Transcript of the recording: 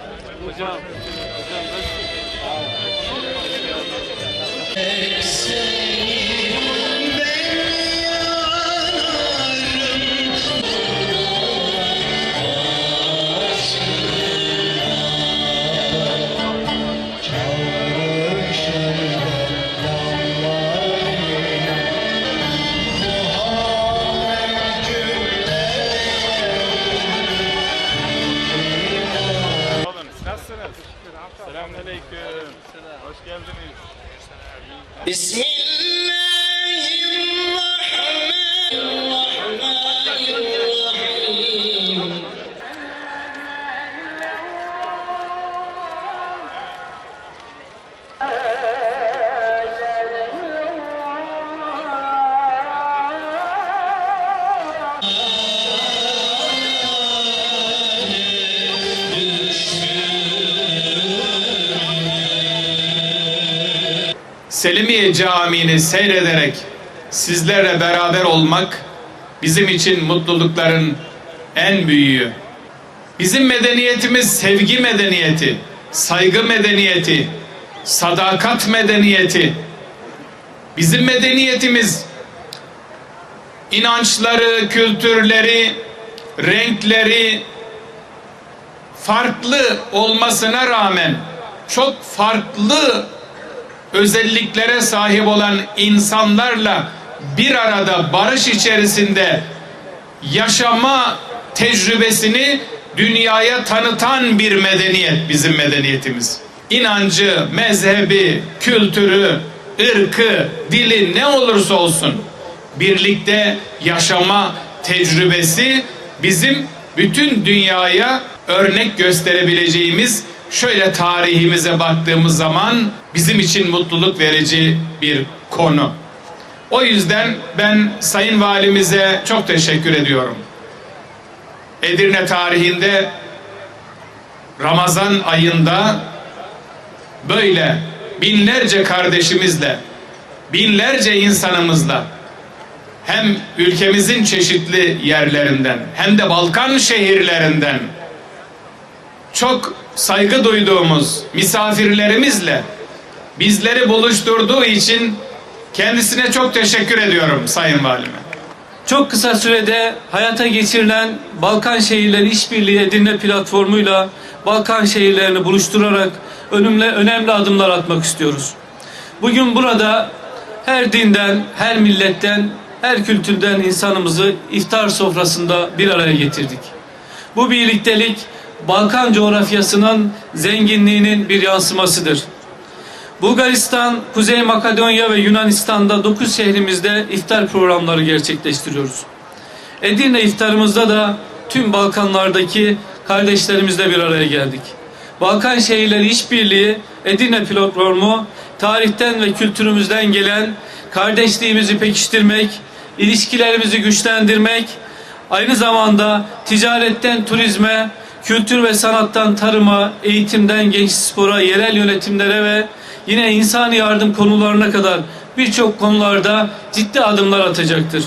我想，我想跟。Hoş geldiniz. Bismillahirrahmanirrahim. Selimiye Camii'ni seyrederek sizlerle beraber olmak bizim için mutlulukların en büyüğü. Bizim medeniyetimiz sevgi medeniyeti, saygı medeniyeti, sadakat medeniyeti. Bizim medeniyetimiz inançları, kültürleri, renkleri farklı olmasına rağmen çok farklı özelliklere sahip olan insanlarla bir arada barış içerisinde yaşama tecrübesini dünyaya tanıtan bir medeniyet bizim medeniyetimiz. İnancı, mezhebi, kültürü, ırkı, dili ne olursa olsun birlikte yaşama tecrübesi bizim bütün dünyaya örnek gösterebileceğimiz şöyle tarihimize baktığımız zaman bizim için mutluluk verici bir konu. O yüzden ben Sayın Valimize çok teşekkür ediyorum. Edirne tarihinde Ramazan ayında böyle binlerce kardeşimizle, binlerce insanımızla hem ülkemizin çeşitli yerlerinden hem de Balkan şehirlerinden çok saygı duyduğumuz misafirlerimizle bizleri buluşturduğu için kendisine çok teşekkür ediyorum Sayın Valime. Çok kısa sürede hayata geçirilen Balkan Şehirleri İşbirliği Edirne platformuyla Balkan şehirlerini buluşturarak önümle önemli adımlar atmak istiyoruz. Bugün burada her dinden, her milletten, her kültürden insanımızı iftar sofrasında bir araya getirdik. Bu birliktelik Balkan coğrafyasının zenginliğinin bir yansımasıdır. Bulgaristan, Kuzey Makedonya ve Yunanistan'da 9 şehrimizde iftar programları gerçekleştiriyoruz. Edirne iftarımızda da tüm Balkanlardaki kardeşlerimizle bir araya geldik. Balkan Şehirleri İşbirliği Edirne platformu tarihten ve kültürümüzden gelen kardeşliğimizi pekiştirmek, ilişkilerimizi güçlendirmek, aynı zamanda ticaretten turizme, kültür ve sanattan tarıma, eğitimden genç spora, yerel yönetimlere ve yine insani yardım konularına kadar birçok konularda ciddi adımlar atacaktır.